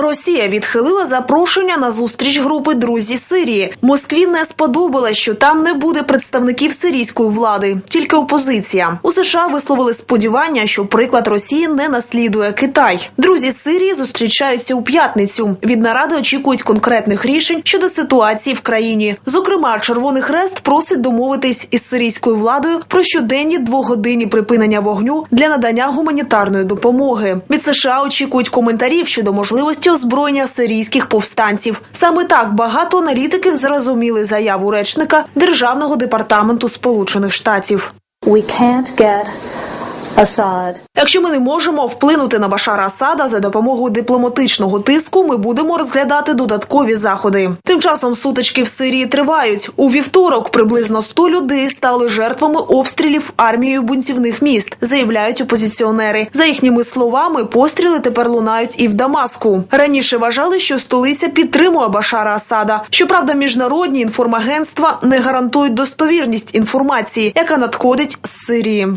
Росія відхилила запрошення на зустріч групи Друзі Сирії. Москві не сподобалось, що там не буде представників сирійської влади, тільки опозиція. У США висловили сподівання, що приклад Росії не наслідує Китай. Друзі Сирії зустрічаються у п'ятницю. Від наради очікують конкретних рішень щодо ситуації в країні. Зокрема, Червоний Хрест просить домовитись із сирійською владою про щоденні двогодинні припинення вогню для надання гуманітарної допомоги. Від США очікують коментарів щодо можливості озброєння сирійських повстанців. Саме так багато аналітиків зрозуміли заяву речника Державного департаменту Сполучених Штатів. We can't get Якщо ми не можемо вплинути на Башара Асада за допомогою дипломатичного тиску, ми будемо розглядати додаткові заходи. Тим часом сутички в Сирії тривають. У вівторок приблизно 100 людей стали жертвами обстрілів армією бунтівних міст, заявляють опозиціонери. За їхніми словами, постріли тепер лунають і в Дамаску. Раніше вважали, що столиця підтримує Башара Асада. Щоправда, міжнародні інформагентства не гарантують достовірність інформації, яка надходить з Сирії.